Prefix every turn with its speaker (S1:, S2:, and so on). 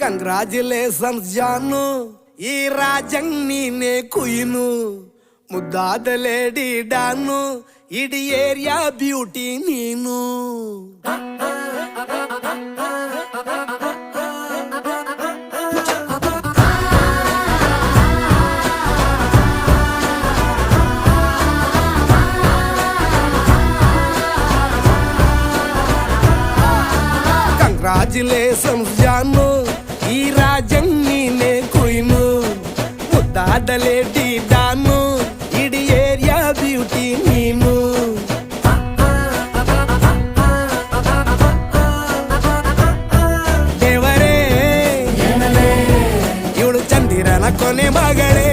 S1: Congratulations Janu ఈ రాజం నేనే కుయిను. ముద్దాదలేడి డాను ఇడి ఏరియా బ్యూటీ నేను. కంగ్రాచులేషన్స్ జాను ఈ రాజన్ని నే కుయిను. ఉదాదలే దాను ఇడి ఏరియా బ్యూటీ నీను. ದೇವರೇ ఇవుడు చందిరన కొనే మగడే.